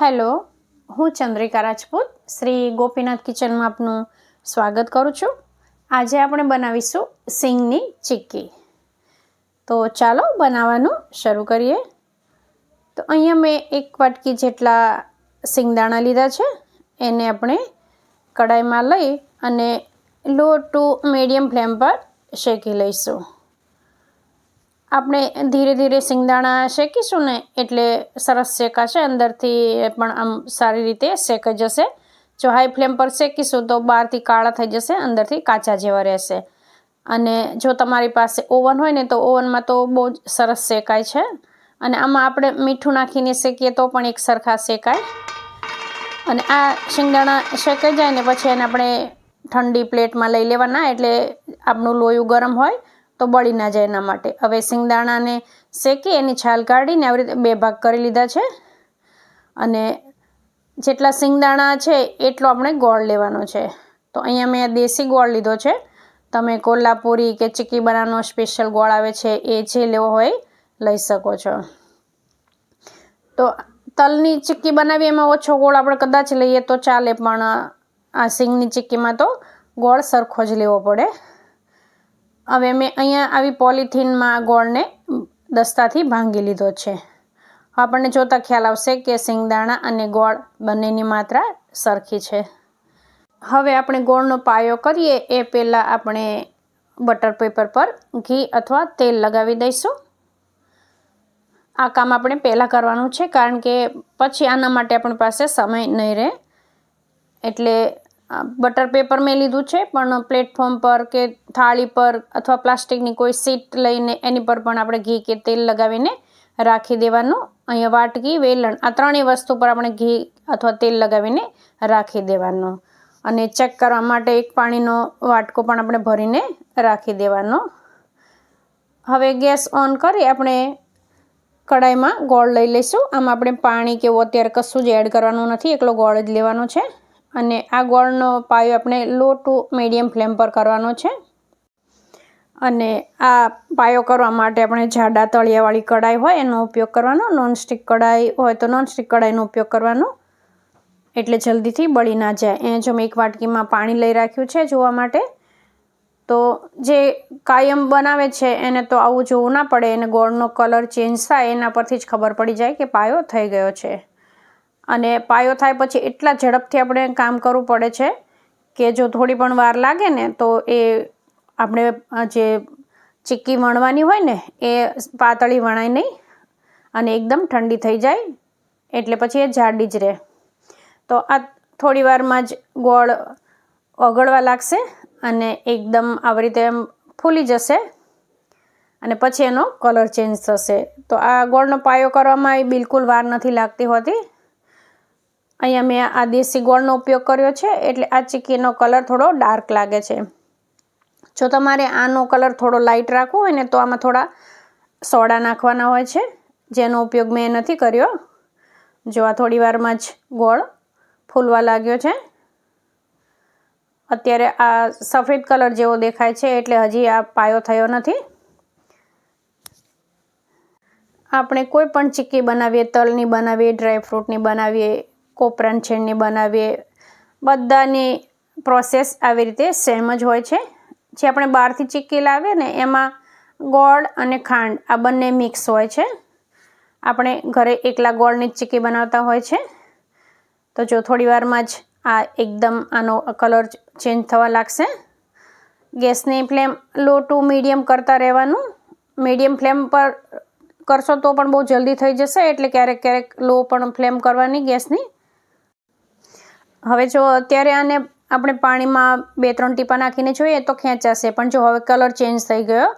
Hello, હું ચંદ્રિકા રાજપૂત, શ્રી ગોપીનાથ કિચનમાં આપનું સ્વાગત કરું છું. આજે આપણે બનાવીશું સિંગની ચીક્કી. તો ચાલો બનાવવાનું શરૂ કરીએ. તો અહીંયા મેં એક વાટકી જેટલા સિંગદાણા લીધા છે. એને આપણે કડાઈમાં લઈ અને લો ટુ મીડિયમ ફ્લેમ પર શેકી લઈશું. આપણે ધીરે ધીરે સિંગદાણા શેકીશું ને એટલે સરસ શેકાશે, અંદરથી પણ આમ સારી રીતે શેકાઈ જશે. જો હાઈ ફ્લેમ પર શેકીશું તો બહારથી કાળા થઈ જશે, અંદરથી કાચા જેવા રહેશે. અને જો તમારી પાસે ઓવન હોય ને તો ઓવનમાં તો બહુ જ સરસ શેકાય છે. અને આમાં આપણે મીઠું નાખીને શેકીએ તો પણ એક સરખા શેકાય. અને આ શિંગદાણા શેકાઈ જાય ને પછી એને આપણે ઠંડી પ્લેટમાં લઈ લેવાના, એટલે આપણું લોયું ગરમ હોય. તો બળી ના જાય એના માટે. હવે સિંગદાણાને શેકી, એની છાલ કાઢીને આવી રીતે બે ભાગ કરી લીધા છે. અને જેટલા સિંગદાણા છે એટલો આપણે ગોળ લેવાનો છે. તો અહીંયા મેં દેશી ગોળ લીધો છે. તમે કોલ્હાપુરી કે ચીક્કી બનાવવાનો સ્પેશિયલ ગોળ આવે છે એ જે લેવો હોય લઈ શકો છો. તો તલની ચીક્કી બનાવી એમાં ઓછો ગોળ આપણે કદાચ લઈએ તો ચાલે, પણ આ સિંગની ચીક્કીમાં તો ગોળ સરખો જ લેવો પડે. હવે મેં અહીંયા આવી પોલિથીનમાં ગોળને દસ્તાથી ભાંગી લીધો છે. આપણને જોતાં ખ્યાલ આવશે કે સિંગદાણા અને ગોળ બંનેની માત્રા સરખી છે. હવે આપણે ગોળનો પાયો કરીએ. એ પહેલાં આપણે બટર પેપર પર ઘી અથવા તેલ લગાવી દઈશું. આ કામ આપણે પહેલાં કરવાનું છે, કારણ કે પછી આના માટે આપણી પાસે સમય નહીં રહે. એટલે બટર પેપર મેં લીધું છે, પણ પ્લેટફોર્મ પર કે થાળી પર અથવા પ્લાસ્ટિકની કોઈ સીટ લઈને એની પર પણ આપણે ઘી કે તેલ લગાવીને રાખી દેવાનું. અહીંયા વાટકી, વેલણ, આ ત્રણેય વસ્તુ પર આપણે ઘી અથવા તેલ લગાવીને રાખી દેવાનું. અને ચેક કરવા માટે એક પાણીનો વાટકો પણ આપણે ભરીને રાખી દેવાનો. હવે ગેસ ઓન કરી આપણે કડાઈમાં ગોળ લઈ લઈશું. આમાં આપણે પાણી કે અત્યારે કશું જ એડ કરવાનું નથી, એકલો ગોળ જ લેવાનો છે. અને આ ગોળનો પાયો આપણે લો ટુ મીડિયમ ફ્લેમ પર કરવાનો છે. અને આ પાયો કરવા માટે આપણે જાડા તળિયાવાળી કઢાઈ હોય એનો ઉપયોગ કરવાનો, નોનસ્ટિક કઢાઈ હોય તો નોનસ્ટિક કઢાઈનો ઉપયોગ કરવાનો. એટલે જલ્દીથી બળી ના જાય. એ જો મેં એક વાટકીમાં પાણી લઈ રાખ્યું છે જોવા માટે, તો જે કાયમ બનાવે છે એને તો આવું જોવું ના પડે. એને ગોળનો કલર ચેન્જ થાય, એના પરથી જ ખબર પડી જાય કે પાયો થઈ ગયો છે. અને પાયો થાય પછી એટલા ઝડપથી આપણે કામ કરવું પડે છે કે જો થોડી પણ વાર લાગે ને તો એ આપણે જે ચીક્કી વણવાની હોય ને, એ પાતળી વણાય નહીં અને એકદમ ઠંડી થઈ જાય એટલે પછી એ જાડી જ રહે. તો આ થોડી વારમાં જ ગોળ ઓગળવા લાગશે અને એકદમ આવી રીતે એમ ફૂલી જશે અને પછી એનો કલર ચેન્જ થશે. તો આ ગોળનો પાયો કરવામાં એ બિલકુલ વાર નથી લાગતી હોતી. અહીંયા મેં આ દેશી ગોળનો ઉપયોગ કર્યો છે, એટલે આ ચીક્કીનો કલર થોડો ડાર્ક લાગે છે. જો તમારે આનો કલર થોડો લાઇટ રાખવો હોય ને, તો આમાં થોડા સોડા નાખવાના હોય છે. જેનો ઉપયોગ મેં નથી કર્યો. જો આ થોડી વારમાં જ ગોળ ફૂલવા લાગ્યો છે. અત્યારે આ સફેદ કલર જેવો દેખાય છે, એટલે હજી આ પાયો થયો નથી. આપણે કોઈ પણ ચીક્કી બનાવીએ, તલની બનાવીએ, ડ્રાયફ્રૂટની બનાવીએ કોપરાન છેડની બનાવીએ. બધાની પ્રોસેસ આવી રીતે સેમ જ હોય છે. જે આપણે બહારથી ચીક્કી લાવીએ ને એમાં ગોળ અને ખાંડ આ બંને મિક્સ હોય છે. આપણે ઘરે એકલા ગોળની જ ચીક્કી બનાવતા હોય છે. તો જો થોડી વારમાં જ આ એકદમ આનો કલર ચેન્જ થવા લાગશે. ગેસની ફ્લેમ લો ટુ મીડિયમ કરતા રહેવાનું. મીડિયમ ફ્લેમ પર કરશો તો પણ બહુ જલ્દી થઈ જશે. એટલે ક્યારેક ક્યારેક લો પણ ફ્લેમ કરવાની ગેસની. હવે જો અત્યારે આને આપણે પાણીમાં બે ત્રણ ટીપા નાખીને જોઈએ તો ખેંચાશે. પણ જો હવે કલર ચેન્જ થઈ ગયો,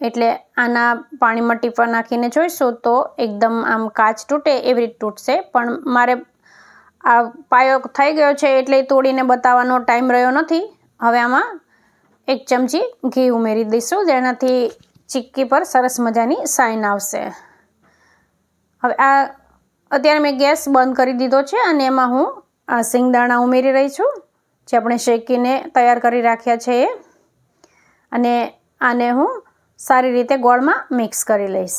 એટલે આના પાણીમાં ટીપા નાખીને જોઈશું તો એકદમ આમ કાચ તૂટે એવી રીતે તૂટશે. પણ મારે આ પાયો થઈ ગયો છે એટલે તોડીને બતાવવાનો ટાઈમ રહ્યો નથી. હવે આમાં એક ચમચી ઘી ઉમેરી દઈશું, જેનાથી ચીક્કી પર સરસ મજાની સાઇન આવશે. હવે આ, અત્યારે મેં ગેસ બંધ કરી દીધો છે અને એમાં હું આ સિંગદાણા ઉમેરી રહી છું, જે આપણે શેકીને તૈયાર કરી રાખ્યા છે એ. અને આને હું સારી રીતે ગોળમાં મિક્સ કરી લઈશ.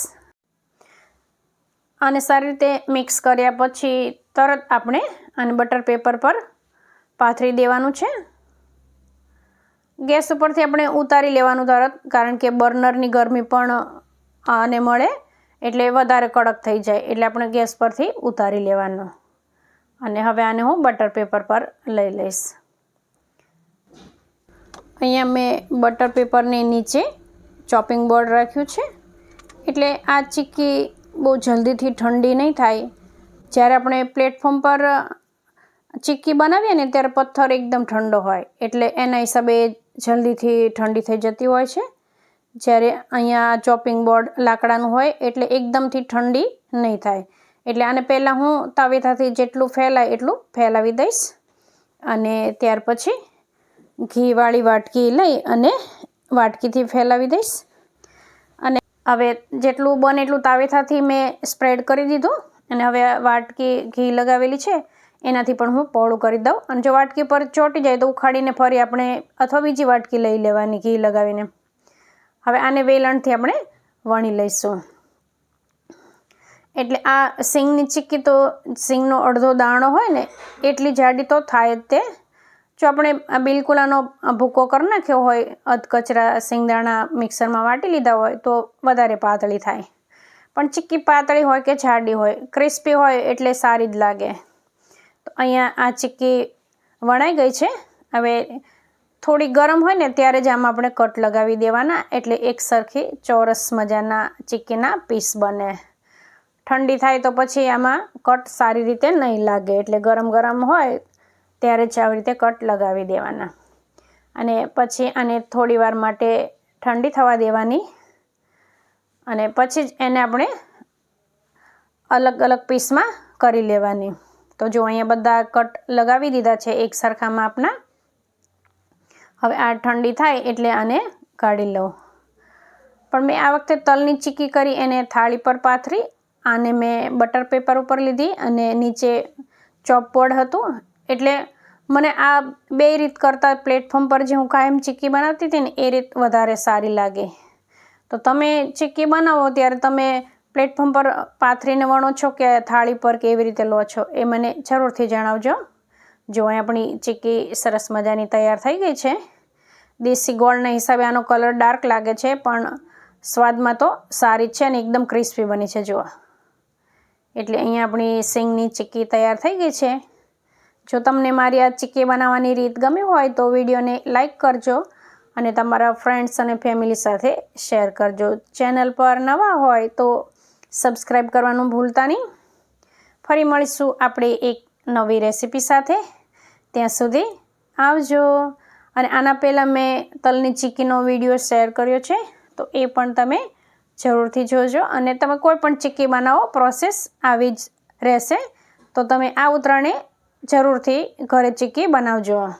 અને સારી રીતે મિક્સ કર્યા પછી તરત આપણે આને બટર પેપર પર પાથરી દેવાનું છે. ગેસ ઉપરથી આપણે ઉતારી લેવાનું તરત, કારણ કે બર્નરની ગરમી પણ આને મળે, એટલે વધારે કડક થઈ જાય, એટલે આપણે ગેસ પરથી ઉતારી લેવાનું. અને હવે આને હું બટર પેપર પર લઈ લઈશ. અહીંયા મેં બટર પેપરની નીચે ચોપિંગ બોર્ડ રાખ્યું છે. એટલે આ ચીક્કી બહુ જલ્દીથી ઠંડી નહીં થાય. જ્યારે આપણે પ્લેટફોર્મ પર ચીક્કી બનાવીએ ને ત્યારે પથ્થર એકદમ ઠંડો હોય. એટલે એના હિસાબે જલ્દીથી ઠંડી થઈ જતી હોય છે. જ્યારે અહીંયા ચોપિંગ બોર્ડ લાકડાનું હોય એટલે એકદમથી ઠંડી નહીં થાય. એટલે આને પહેલાં હું તાવેથાથી જેટલું ફેલાય એટલું ફેલાવી દઈશ. અને ત્યાર પછી ઘીવાળી વાટકી લઈ અને વાટકીથી ફેલાવી દઈશ. અને હવે જેટલું બને એટલું તાવેથાથી મેં સ્પ્રેડ કરી દીધું. અને હવે વાટકી ઘી લગાવેલી છે, એનાથી પણ હું પહોળું કરી દઉં. અને જો વાટકી પર ચોંટી જાય તો ઉખાડીને ફરી આપણે અથવા બીજી વાટકી લઈ લેવાની ઘી લગાવીને. હવે આને વેલણથી આપણે વણી લઈશું. એટલે આ સિંગની ચીક્કી તો સિંગનો અડધો દાણો હોય ને, એટલી જાડી તો થાય જ તે. જો આપણે બિલકુલ આનો ભૂકો કરી નાખ્યો હોય, અધકચરા સિંગદાણા મિક્સરમાં વાટી લીધા હોય, તો વધારે પાતળી થાય. પણ ચીક્કી પાતળી હોય કે જાડી હોય, ક્રિસ્પી હોય એટલે સારી જ લાગે. તો અહીંયા આ ચીક્કી વણાઈ ગઈ છે. હવે થોડી ગરમ હોય ને, ત્યારે જ આમાં આપણે કટ લગાવી દેવાના, એટલે એક સરખી ચોરસ મજાના ચીક્કીના પીસ બને. ઠંડી થાય તો પછી આમાં કટ સારી રીતે નહીં લાગે. એટલે ગરમ ગરમ હોય ત્યારે જ આવી રીતે કટ લગાવી દેવાના. અને પછી આને થોડી વાર માટે ઠંડી થવા દેવાની. અને પછી જ એને આપણે અલગ અલગ પીસમાં કરી લેવાની. તો જો અહીંયા બધા કટ લગાવી દીધા છે એક સરખા માપના હવે આ ઠંડી થાય એટલે આને કાઢી લઉં. પણ મેં આ વખતે તલની ચીકી કરી, એને થાળી પર પાથરી આને મેં બટર પેપર ઉપર લીધી અને નીચે ચોપબોર્ડ હતું. એટલે મને આ બે રીત કરતાં પ્લેટફોર્મ પર જે હું કાયમ ચીક્કી બનાવતી હતી ને એ રીત વધારે સારી લાગે. તો તમે ચીક્કી બનાવો ત્યારે તમે પ્લેટફોર્મ પર પાથરીને વણો છો કે થાળી પર કેવી રીતે લો છો એ મને જરૂરથી જણાવજો. જો અહીં આપણી ચીક્કી સરસ મજાની તૈયાર થઈ ગઈ છે. દેશી ગોળના હિસાબે આનો કલર ડાર્ક લાગે છે, પણ સ્વાદમાં તો સારી જ છે અને એકદમ ક્રિસ્પી બની છે, જુઓ. એટલે અહીંયા આપણી સિંગની ચીક્કી તૈયાર થઈ ગઈ છે. જો તમને મારી આ ચીક્કી બનાવવાની રીત ગમી હોય તો વિડીયોને લાઇક કરજો અને તમારા ફ્રેન્ડ્સ અને ફેમિલી સાથે શેર કરજો. ચેનલ પર નવા હોય તો સબસ્ક્રાઈબ કરવાનું ભૂલતા નહીં. ફરી મળીશું આપણે એક નવી રેસીપી સાથે. ત્યાં સુધી આવજો. અને આના પહેલાં મેં તલની ચીક્કીનો વીડિયો શેર કર્યો છે, તો એ પણ તમે જરૂરથી જોજો અને તમે કોઈ પણ ચીક્કી બનાવો પ્રોસેસ આવી જ રહેશે. તો તમે આ ઉતરાણે જરૂરથી ઘરે ચીક્કી બનાવજો.